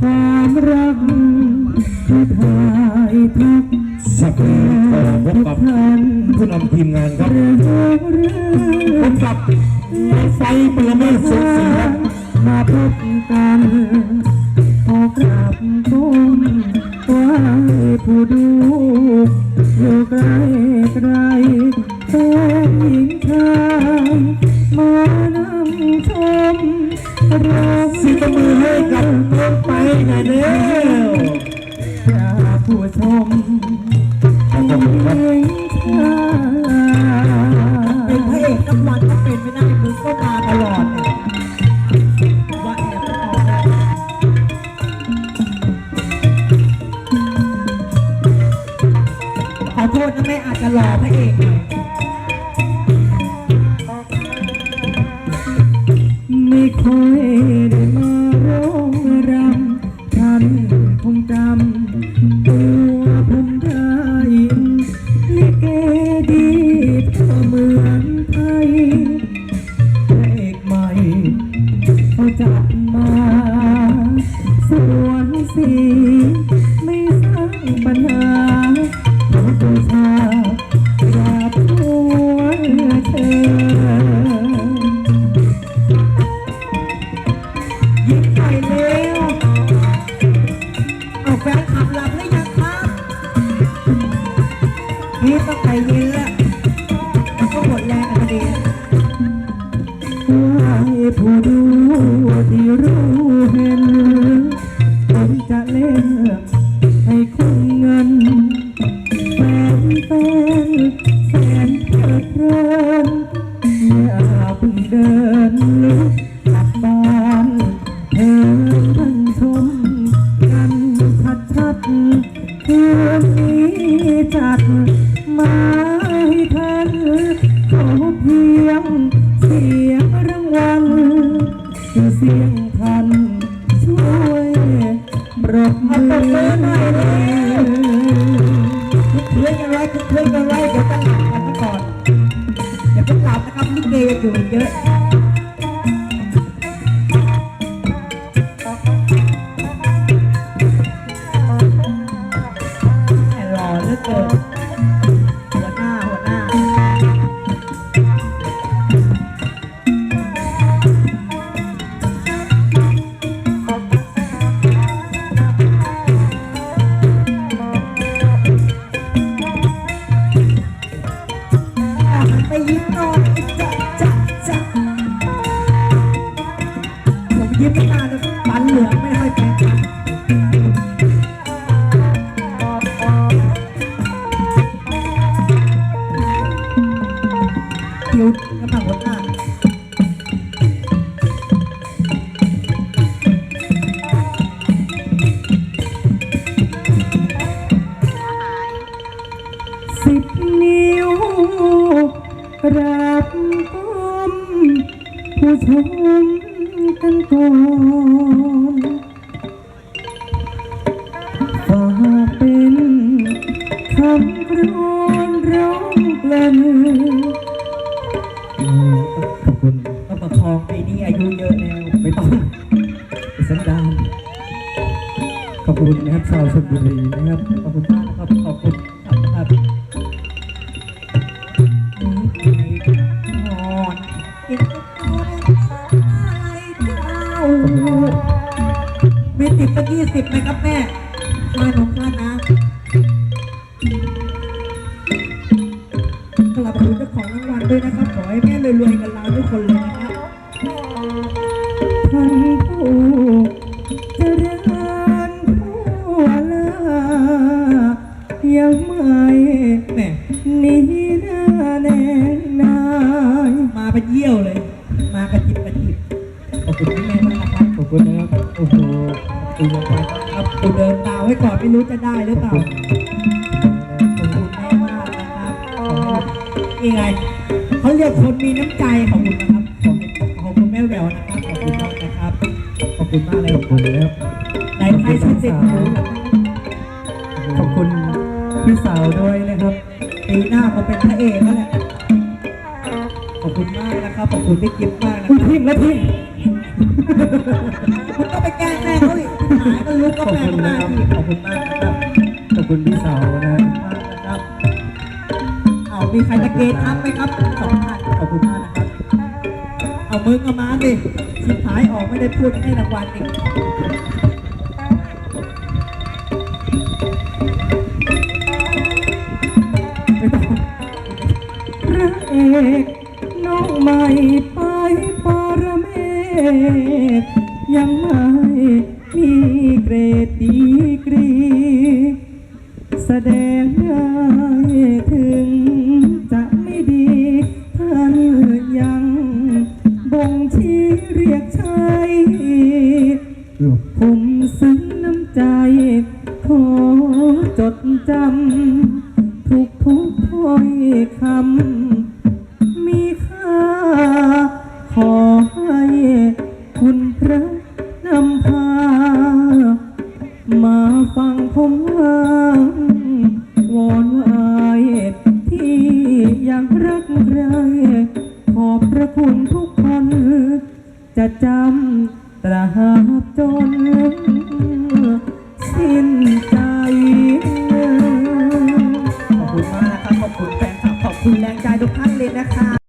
ความรักที่ถ่ายทักสักครู่ขอพบกับท่านผู้นำทีมงานครับเรื่องเรื่พองบกับไฟปรเมศสุขศรีครับมาพบกันขอกราบก้มไหว้ผู้ดูอยู่ใกล้ไกลเป็นหญิงชายมา องไปหน่อยเร็วพระผู้ชมขอบคุณครับหญิงชายเป็นพระเอกทั้งวันก็เป็นไม่ได้มึงก็มาตลอดว่าแอบต่อได้ขอโทษนะแม่อาจจะหล่อพระเอกไม่ค่อย ที่ เพื่อนกันไว้คึกเพื่อนกันไว้เดี๋ยวจะหลับกันซะก่อนเดี๋ยวจะหลับนะครับลิเกอยู่เยอะ ยิ้มไม่นานเลยฟันเหลืองไม่ค่อยแปลกคิ้วกระเป๋าวหน้าสิบนิ้วรับก้มผู้ชม กันก่อนฝากเป็นคำกรอนร้องเพลงขอบคุณก็ประคองไอ้นี่อายุเยอะแล้วไม่ต้องเป็นสันดานขอบคุณนะครับชาวชลบุรีนะครับขอบคุณมาก สิบสักยี่สิบไหมครับแม่ช่วยน้องเพื่อนะกลับมาดูเจ้าของรางวัลด้วยนะครับ ขอให้แม่รวยๆกันเราทุกคนเลยนะครับท่านผู้เจริญผู้ลายังไม่แม่นีหน้าแน่นายมาเป็นเยี่ยวเลย มากระจิบกระจิบขอบคุณแม่มากครับขอบคุณนะครับ โอ้โหคุณมากครับกูเดินตามไว้ก่อนไม่รู้จะได้หรือเปล่าขอบคุณแม่มากนะครับขอให้นี่ไงเขาเรียกคนมีน้ำใจขอบคุณนะครับขอบคุณขอบคุณแม่แววนะครับขอบคุณมากนะครับขอบคุณมากเลยขอบคุณนะครับในใครชื่อสิทธิ์หนูขอบคุณพี่สาวด้วยนะครับปีหน้าคงเป็นพระเอกแล้วแหละขอบคุณมากนะครับขอบคุณพี่กิฟต์มากนะครับทิ้งและทิ้ง คุณก็ไปแกล้งแม่เขาอีกหายก็ลูกก็ขอบแปลคุณมานะครับอีกขอบคุณมากนะครับ ขอบคุณพี่สาวนะครับเอามีใครจะเกณฑ์ทัพไหมครับสองท่านขอบคุณมากนะครับ เอามือก็มาดิชิบหายออกไม่ได้พูดให้รางวัลอีกไม่องพระเอกน้องใหม่ไปป ยังไม่มีเกรดดีกรี แสดงได้ถึงจะไม่ดีท่านยังบ่งชี้เรียกใช้ผมซึ้งน้ำใจ ขอจดจำทุกทุกถ้อยคำ ผมว่าวอนวายที่ยังรักใคร ขอบพระคุณทุกคน จะจำตราบจนสิ้น